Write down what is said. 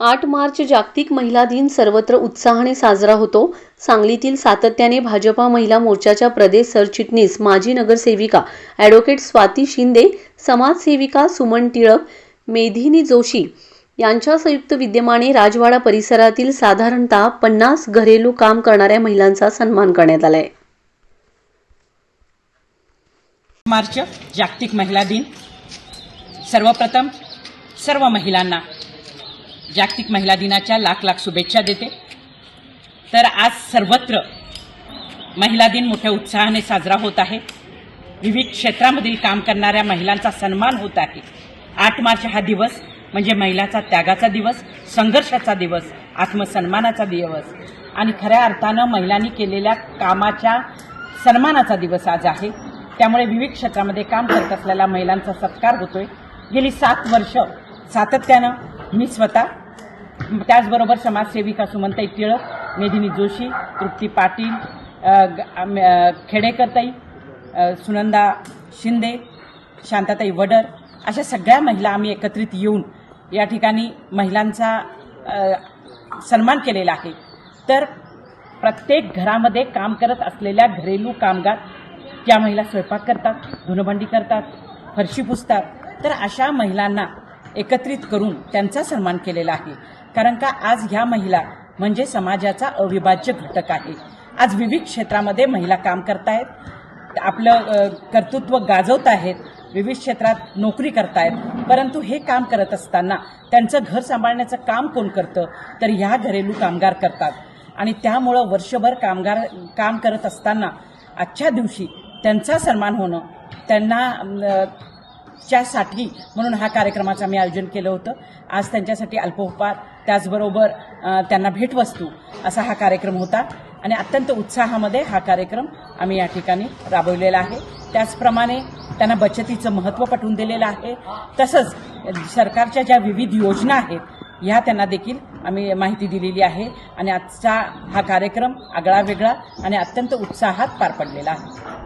आठ मार्च जागतिक महिला दिन सर्वत्र उत्साहाने साजरा होतो. सांगलीतील सातत्याने भाजपा महिला मोर्चाच्या प्रदेश सरचिटणीस माजी नगरसेविका ॲडव्होकेट स्वाती शिंदे समाजसेविका सुमन टिळक मेधिनी जोशी यांच्या संयुक्त विद्यमाने राजवाडा परिसरातील साधारणतः पन्नास घरेलू काम करणाऱ्या महिलांचा सन्मान करण्यात आलाय. मार्च जागतिक महिला दिन. सर्वप्रथम सर्व महिलांना जागतिक महिला दिनाच्या लाख लाख शुभेच्छा देते. तर आज सर्वत्र महिला दिन मोठ्या उत्साहाने साजरा होत आहे. विविध क्षेत्रामधील काम करणाऱ्या महिलांचा सन्मान होत आहे. आठ मार्च हा दिवस म्हणजे महिलाचा त्यागाचा दिवस संघर्षाचा दिवस आत्मसन्मानाचा दिवस. आणि खऱ्या अर्थानं महिलांनी केलेल्या कामाच्या सन्मानाचा दिवस आज आहे. त्यामुळे विविध क्षेत्रामध्ये काम करत असलेल्या महिलांचा सत्कार होतोय. गेली सात वर्ष सातत्यानं मी स्वतः त्याचबरोबर समाजसेविका सुमनताई टिळक मेधिनी जोशी तृप्ती पाटील ग- खेडेकरताई सुनंदा शिंदे शांताताई वडर अशा सगळ्या महिला आम्ही एकत्रित येऊन या ठिकाणी महिलांचा सन्मान केलेला आहे. तर प्रत्येक घरामध्ये काम करत असलेल्या घरेलू कामगार त्या महिला स्वयंपाक करतात धुणभांडी करतात फरशी पुसतात. तर अशा महिलांना एकत्रित करून त्यांचा सन्मान केलेला आहे. कारण का आज ह्या महिला म्हणजे समाजाचा अविभाज्य घटक आहे. आज विविध क्षेत्रामध्ये महिला काम करतायत आपलं कर्तृत्व गाजवत आहेत विविध क्षेत्रात नोकरी करतायत. परंतु हे काम करत असताना त्यांचं घर सांभाळण्याचं काम कोण करतं? तर ह्या घरेलू कामगार करतात. आणि त्यामुळं वर्षभर कामगार काम करत असताना आजच्या दिवशी त्यांचा सन्मान होणं त्यांना च्यासाठी म्हणून हा कार्यक्रमाचं आम्ही आयोजन केलं होतं. आज त्यांच्यासाठी अल्पोपहार त्याचबरोबर त्यांना भेटवस्तू असा हा कार्यक्रम होता. आणि अत्यंत उत्साहामध्ये हा कार्यक्रम आम्ही या ठिकाणी राबवलेला आहे. त्याचप्रमाणे त्यांना बचतीचं महत्त्व पटवून दिलेलं आहे. तसंच सरकारच्या ज्या विविध योजना आहेत ह्या त्यांना देखील आम्ही माहिती दिलेली आहे. आणि आजचा हा कार्यक्रम आगळा वेगळा आणि अत्यंत उत्साहात पार पडलेला आहे.